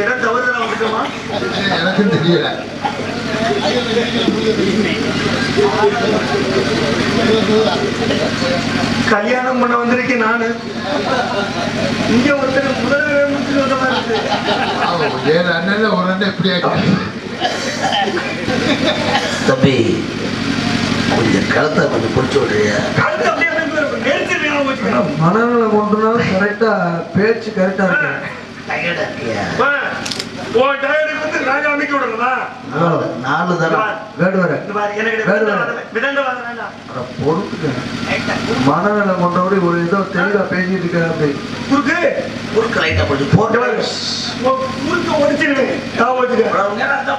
இடம் தவறுதலா வந்துட்டோமா எனக்கும் தெரியல. கல்யாணம் பண்ண வந்திருக்கேன் நானு. இங்க ஒருத்தர். ஆமா, ஏழு அண்ணன்ல ஒரு அண்ணன் எப்படி தம்பி கொஞ்சம் கழுத்தை கொஞ்சம் பிடிச்சி விடுறியா? மனநல கொண்டுனாலும் கரெக்டா பேச்சு கரெக்டா இருக்கு. உன் வந்து நாங்க அமைக்க விடணுமா? நாலு- தரம் வேடு வர விதண்டவாதம் வேண்டாம். பொறுத்துக்க. மனநல கொண்டபடி ஒரு ஏதோ தெளிவா பேசிட்டு இருக்க அப்படி. குறுக்கு, குறுக்கு லைட்டா கொஞ்சம் போட்டு குறுக்க ஒடிச்சிருவேன்.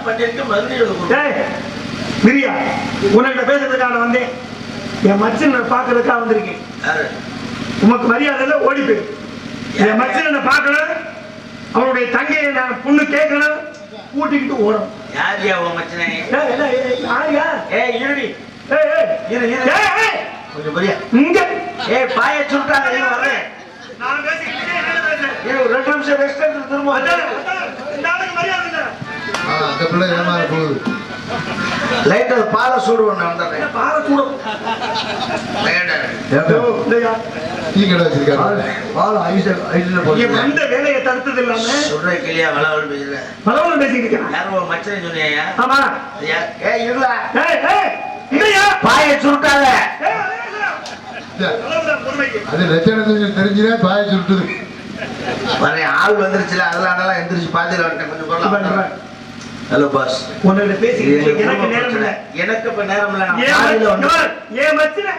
பண்ணிருக்கேன் மறுபடியும் பிரியா, உன்கிட்ட பேசுறதுக்காக நான் வந்தேன். என் மச்சனை பார்க்கறதுக்காக வந்திருக்கேன்? உமக்கு மரியாதை இல்லை ஓடி போய் என் மச்சனை பார்க்கணும் அவனுடைய தங்கையை நான் பொண்ணு கேட்கணும் கூட்டிக்கிட்டு ஓடணும் யாருயா உன் மச்சனே? என்ன, யாருயா? ஏய், இருடி. கொஞ்சம் பெரிய. இங்க. ஏய், பாயை சுருட்டாத, இரு, வர்றேன். நான் என்ன ஒரு ரெண்டு நிமிஷம் திரும்ப அந்த பிள்ளை ஏமாற போகுது ஆ பாலை சூடு பண்ண வந்துடுறேன். ஐயோ, இல்லையா? டீ வச்சிருக்காரு பால் பால் ஐஸ் ஐஸ்ல என் போட்டு வந்த வேலையை தடுத்தது இல்லாம சுடுற கிளியா வள வள பேசுற. பலவரம் பேசிக்கிட்டு இருக்கிறான் யாரோ உன் மச்சனை சொன்னியா? ஆமா ஏய், இருடா. ஏய், ஏய், இல்லையா? பாயை சுருட்டாத. அது லட்சணத்துக்கு தெரிஞ்சுனா பாய சுட்டுது வர்றேன். ஆள் வந்துருச்சுல அதனால எந்திரிச்சு பாத்துட்டு கொஞ்சம் ஹலோ பாஸ் பேசிக்கிட்டு இருக்கேன். எனக்கு நேரம் இல்லை எனக்கு இப்ப நேரம் இல்ல நான் காலையில வந்து ஏன் மச்சின.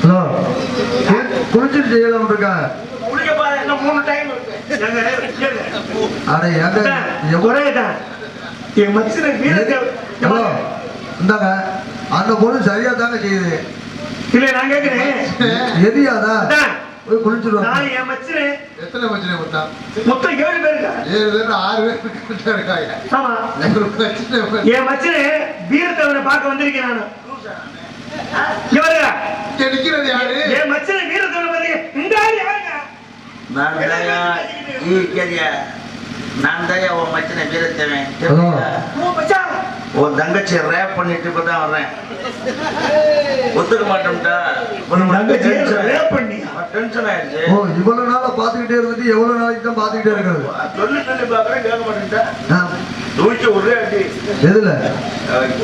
ஹலோ குளிச்சுட்டு செய்யலாம் இருக்கா குளிக்க பாரு இன்னும் மூணு டைம் இருக்கு ஏங்க, ஏங்க. அட ஏங்க அதான், எவ்வளவு ஒரே தான். என் மச்சின ஹலோ. இந்தாங்க அந்த பொண்ணு சரியா தாங்க செய்யுது இல்ல நான் கேட்கிறேன் எதியாதா அதான், போய் குளிச்சுட்டு நான் என் மச்சினே. எத்தனை மச்சனை மொத்தம் மொத்தம் ஏழு பேர் ஏழு பேர் ஆறு பேர் கிட்ட இருக்காங்க ஆமா. பிரச்சனை இல்லை. என் மச்சினே வீரத்தவனை பார்க்க வந்திருக்கேன் நானு. இங்க நிக்கிறது யாரு? என் மச்சினை வீரத்தவனை பாருங்க இந்த ஆள் யாருங்க? நான் தயா ஈ கேரியா நான் தயா உன் மச்சனை வீரத்தவன் மச்சான் உன் தங்கச்சி ரேப் பண்ணிட்டு இப்ப தான் வர்றேன். ஒத்துக்க மாட்டோம்டா. தங்கச்சியை rape பண்ணியா? டென்ஷன் ஆயிடுச்சு ஓ இவ்வளவு நாளா பாத்துக்கிட்டே இருந்துட்டு எவ்வளவு நாளைக்கு தான் பாத்துக்கிட்டே இருக்கிறது? சொல்லி சொல்லி பாக்குறேன் கேட்க மாட்டேன்டா. தூக்கி ஒரே அடி. எதுல?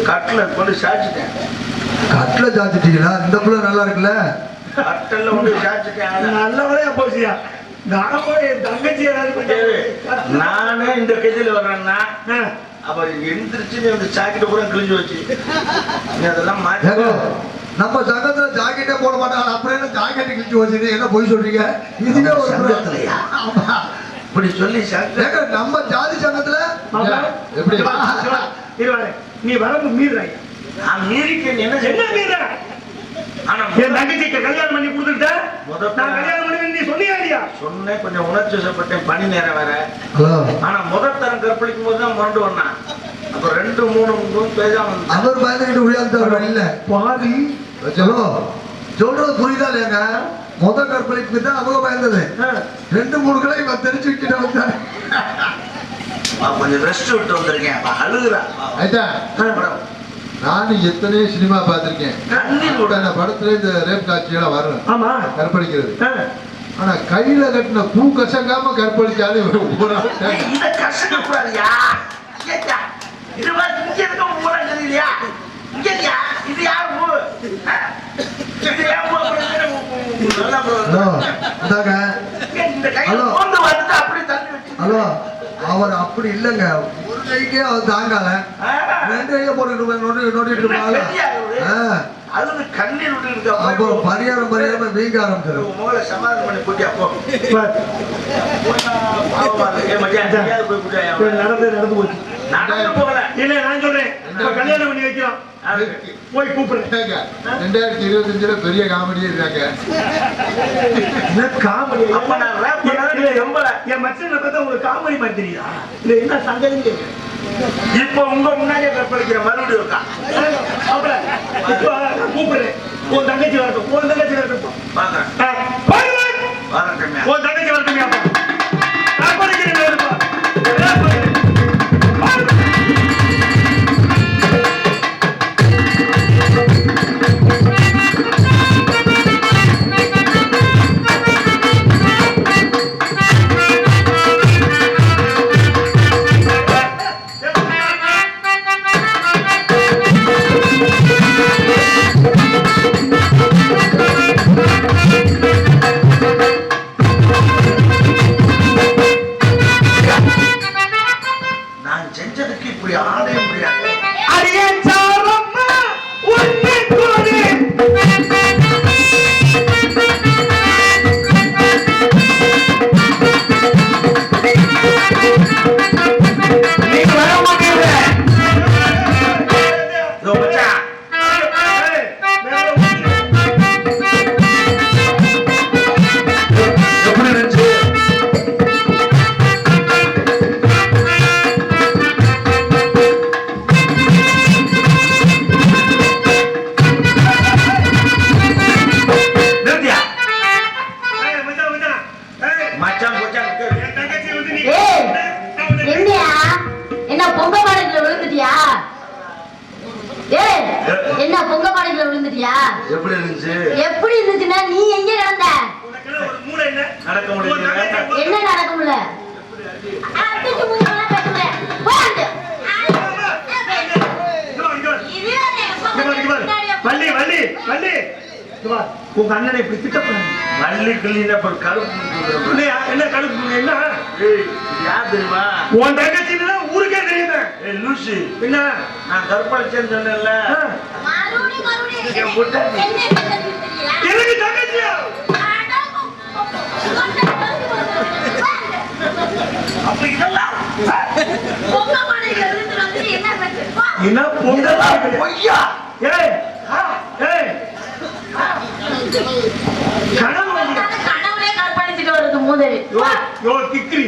கட்டில கொண்டு சாச்சிட்டேன் கட்டில சாச்சிட்டீங்களா இந்த புள்ள நல்லா இருக்குல்ல? கட்டில கொண்டு சாச்சிட்டேன் ஆளை. நல்ல வேலையா போச்சியா பண்ணி- நானே இந்த கதியில வர்றேன்னா அப்ப எந்திரிச்சு நீ அந்த சாக்கெட்டை பூரா கிழிஞ்சு வச்சு நீ அதெல்லாம் மாத்தி நம்ம சங்கத்துல ஜாக்கெட்டே போட மாட்டாங்க. அப்புறம் என்ன ஜாக்கெட் கிழிச்சு வச்சுட்டு என்ன போய் சொல்றீங்க? இதுவே ஒரு சங்கத்துலயா? ஆமா. இப்படி சொல்லி நம்ம ஜாதி சங்கத்துல எப்படி? நீ வரம்பு மீறாய் நான் மீறிக்க நீ என்ன என்ன செய்ய மீற ஆனா என் தங்கச்சிக்கு கல்யாணம் பண்ணி கொடுத்துட்ட? முத நான் கல்யாணம் பண்ணி நீ சொன்னியா இல்லையா சொன்னேன் கொஞ்சம் உணர்ச்சி வசப்பட்டேன் பனி நேரம் வேற. ஹலோ. ஆனா முதல் தரம் கற்பழிக்கும் போது தான் முரண்டு வந்தான். அப்ப ரெண்டு மூணு மூணு பேஜா வந்து அவர் பயந்துகிட்டு உயர்ந்தவர் இல்ல. பாதி. ஹலோ. சொல்றது புரியுதா இல்லையாங்க? முத கற்பழிப்புக்கு தான் அவங்க பயந்தது. ரெண்டு மூணு கிலோ இவன் தெரிச்சு விட்டுட்டு வந்தாரு கொஞ்சம் ரெஸ்ட் விட்டு வந்திருக்கேன். அழுகுறா. ஆயிட்டா? நானும் எத்தனையோ சினிமா பார்த்திருக்கேன். அந்த படத்துல இந்த ரேப் காட்சியெல்லாம் வரும் ஆமா. கற்பழிக்கிறது. ஆனா கையில கட்டின பூ கசங்காம கற்பழிச்சாலே ஒரு ஊரா ஏய், இத இங்க இருக்க பூரா இங்க யார் பூ? பூ. ஹலோ இந்த ஹலோ. அவர் அப்படி இல்லைங்க. ஒரு கைக்கே அவர் தாங்கால. கையை போட்டுட்டு நோண்டி நோண்டிட்டு இருப்பாங்க ஆ, அழுது கண்ணீர் விட்டு அப்போ பரிகாரம் பரிகாரமா வீங்க ஆரம்பிச்சிடும் சமாதானம் பண்ணி கூட்டியா போ. பார். பாவமா இருக்கு. ஏய் மச்சான், எங்கேயாவது போய் கூட்டியா சரி, நடந்து நடந்து போச்சு. நடந்து போகல. இல்ல நான் சொல்றேன். இப்ப கல்யாணம் பண்ணி வைக்கிறோம். போய் கூப்பிடுறேன் ஏங்க, ரெண்டாயிரத்தி இருபத்தஞ்சுல பெரிய காமெடியே இருக்காங்க. என்ன காமெடி? அப்ப நான். என் மச்சனை பார்த்தா உங்களுக்கு காமெடி மாதிரி தெரியுதா? இல்ல என்ன சங்கதி இப்ப உங்க முன்னாடியே கற்பழிக்கிற மறுபடியும் இருக்கா? இப்ப கூப்பிடுறேன் உன் தங்கச்சி வரட்டும் உன் தங்கச்சி வரட்டும். பாக்குறேன். நான் செஞ்சதுக்கு இப்படி ஆளே முடியாது அடியே சாரம்மா உன்னை உங்க அண்ணனை இப்படி திட்டக்கூடாது மல்லி கிள்ளின அப்புறம் கருப்பு? என்ன கடுப்பு என்ன? யார் தெரியுமா? உன் தங்கச்சின்னா ஊருக்கே தெரியுமே. ஏய் லூசி. என்ன? நான் கருப்பளிச்சேன்னு சொன்னேன்ல. எனக்கு தங்கச்சியா. அப்ப இதெல்லாம் என்ன பொங்கல் பொய்யா? ஏய் கனவு வந்து- கனவுலே யோ திக்ரி.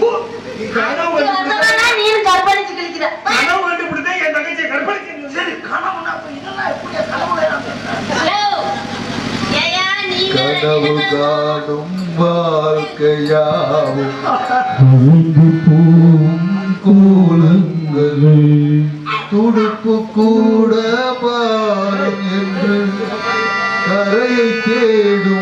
போ. நீ கனவு வந்து- நீயும் கற்பழிச்சு கிழிக்கிற. கனவு கண்டுபிடித்தா என் தங்கச்சியை சரி கனவுனா இதெல்லாம் எப்படியா கனவு காணும் வாழ்க்கையாவும். கோலங்களே. துடுப்பு கூட பாரம் என்று கரையை தேடும்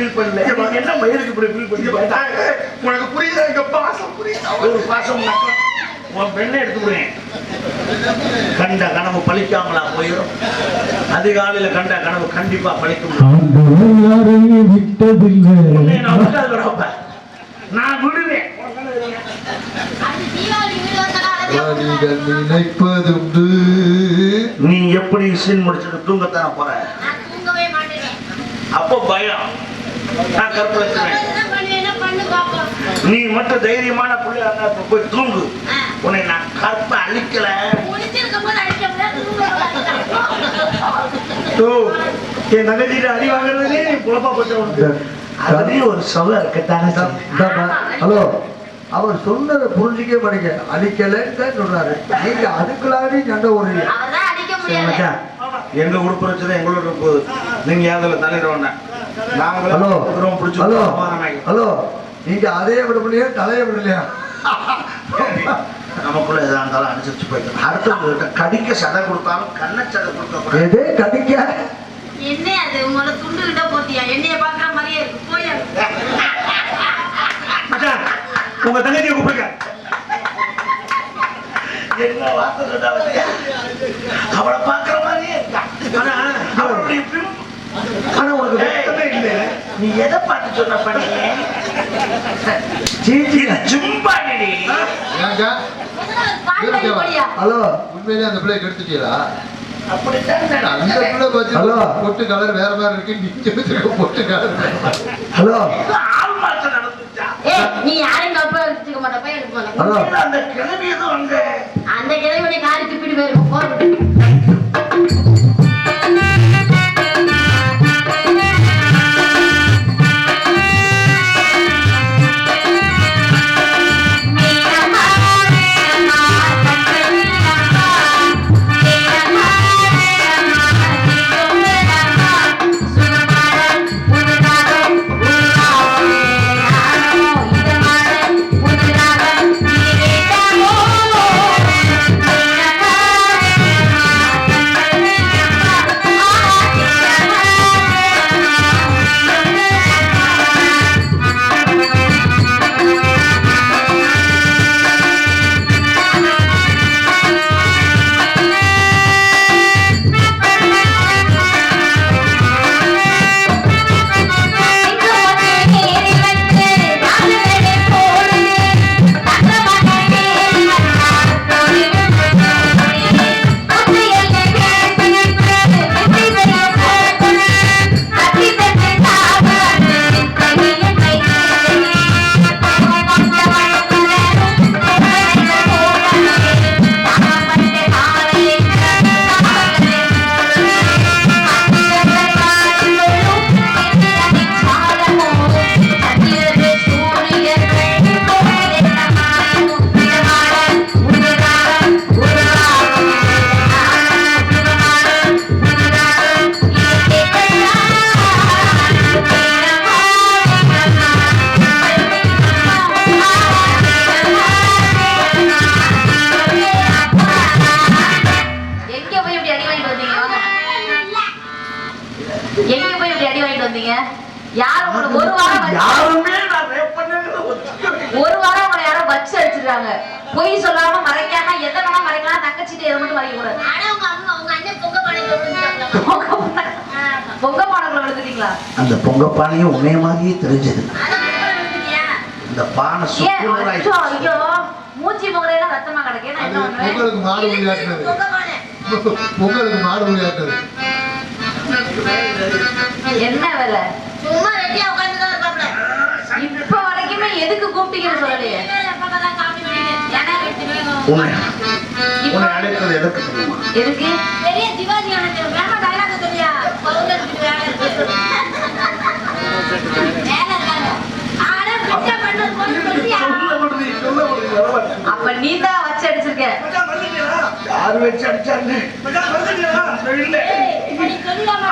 ஃபீல் பண்ணல என்ன மயிருக்கு இப்படி ஃபீல் பண்ணி உனக்கு புரியுதா? எங்க பாசம் புரியுதா? ஒரு பாசம். உன் பெண்ணை எடுத்துக்கிறேன் கண்ட கனவு பழிக்காமலா போயிடும் அதிகாலையில கண்ட கனவு கண்டிப்பா பழிக்கும். விட்டதில்லை நான் விடுவேன். நினைப்பதுண்டு. நீ எப்படி சீன் முடிச்சுட்டு தூங்கத்தான போற? நான் தூங்கவே மாட்டேன். அப்போ பயம். நான் பாப்போம் நீ மட்டும் தைரியமான பிள்ளையா போய் தூங்கு. உன்னை நான் கற்ப அழிக்கல. என் தங்கச்சிட்ட அடி வாங்குறதுலே நீ பொழப்பா போட்ட உனக்கு? அதுலயும் ஒரு சவ இருக்கத்தானே ஹலோ அவர் சொன்னதை புரிஞ்சுக்கவே மாட்டீங்க அழிக்கலைன்னு தான் சொல்றாரு. நீங்க அதுக்குள்ளாடி சண்டை ஓடுறீங்க எங்க உடுப்பு பிரச்சனை எங்களோட போகுது நீங்க யாதுல தலையிட வேண்டாம்? Hello hello. ஹலோ நீங்க அதையே விட முடியல தலையை விடலையா நமக்குள்ள எதா இருந்தாலும் அனுசரிச்சு அடுத்தவங்க கடிக்க சதை கொடுத்தாலும் கண்ண சதை கொடுக்க கூடாது எது கடிக்க என்ன அது உங்களோட துண்டு கிட்ட போத்தியா என்னைய பாக்குற மாதிரியே இருக்கு போய் உங்க தங்கச்சியை கூப்பிடுங்க என்ன வார்த்தை சொன்னா பாத்தியா? அவளை பாக்குற மாதிரியே. ஆனா அவளுடைய. ஆனா உனக்கு நீ எதை பார்த்து சொன்ன பண்ணி? இது சும்பாடி ஏங்க? பாட்டு போடியா? ஹலோ. உண்மையிலே அந்த பிள்ளைய கெடுத்துட்டீங்களா அப்படித்தான் அந்த. பிள்ளை ஹலோ. பொட்டு கலர் வேற மாதிரி இருக்கு. வச்சிருக்க பொட்டு கலர். ஹலோ. நீ யாரையும் தப்பா எடுத்துக்க மாட்ட போய் எடுக்க மாட்டேன் அந்த அங்க? அந்த கிழமை காரி துப்பிட்டு போயிருக்கும் யாருமே நான் ரேப் பண்ணேன்னு ஒத்துக்கவே ஒரு வாரம் உங்களை யாரோ வச்சு அடிச்சிருக்காங்க. பொய் சொல்லாம மறைக்காம எதை வேணா மறைக்கலாம். தங்கச்சிட்டு எதை மட்டும் மறைக்க கூடாது ஆனா உங்க அம்மா உங்க அண்ணன் பொங்க பானைக்கு விழுந்துட்டாங்களா? பொங்க பானைக்குள்ள விழுந்துட்டீங்களா அந்த பொங்க பானையும் உன்னைய மாதிரியே தெரிஞ்சது? இந்த பானை அச்சோ ஐயோ மூச்சி முகரையெல்லாம் ரத்தமா கிடக்கு. நான் என்ன பண்ணுவேன் மாடு பானை. பொங்கலுக்கு மாடு விளையாட்டுனது என்ன வேலை? சும்மா. இப்ப வரைக்குமே எதுக்கு கூப்பிட்டீங்கன்னு சொல்லலையே. உன்னை உன்னை அழைத்தது எதுக்கு தெரியுமா? எதுக்கு? பெரிய சிவாஜி எனக்கு இருக்கு. அப்ப நீ தான் வச்சு அடிச்சிருக்க. யாரு வச்சு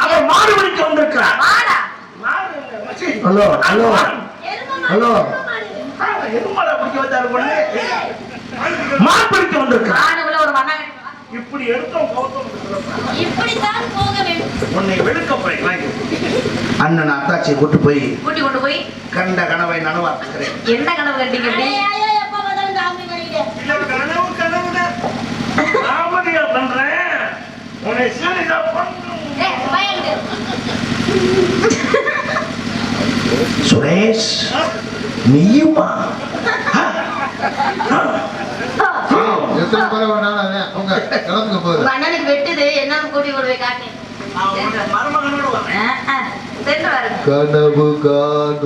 அவன் மாடு மச்சி. Hello hello. ஹலோ. வந்தாரு பொண்ணு. மாடு பிடிக்க வந்திருக்கிறான் இப்படி எடுத்தோம் இருக்கிறப்ப இப்படித்தான் போக வேண்டும். உன்னை வெளுக்க போய் வாங்கி. அண்ணன் அத்தாச்சியை கூட்டு போய் கூட்டி கொண்டு போய் கண்ட கனவை நனவாக்குகிறேன். என்ன கனவு பண்ணிக்கிட்டு. கனவு கனவுதான் காமெடியா பண்றேன். உன்னை ஏய், பயந்து. சுரேஷ் நீயுமா எத்தனை முறை வேணாலும் அவங்க கிளம்புங்க போகுது அண்ணனுக்கு வெட்டுது என்னன்னு கூட்டி கொண்டு போய் காட்டு மருமகனோடு கனவு காணும்